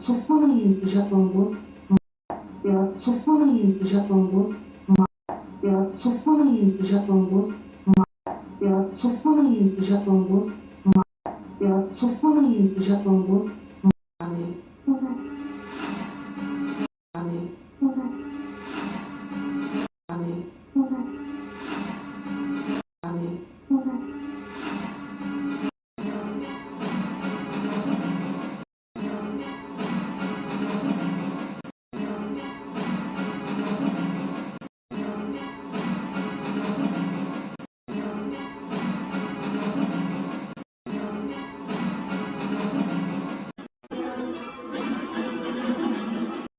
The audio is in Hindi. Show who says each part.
Speaker 1: चुकून येईल तुझ्या तोंडून तेव्हा चुकून येईल तुझ्या तोंडून तेव्हा चुकून येईल तुझ्या तोंडून तेव्हा चुकून येईल तुझ्या तोंडून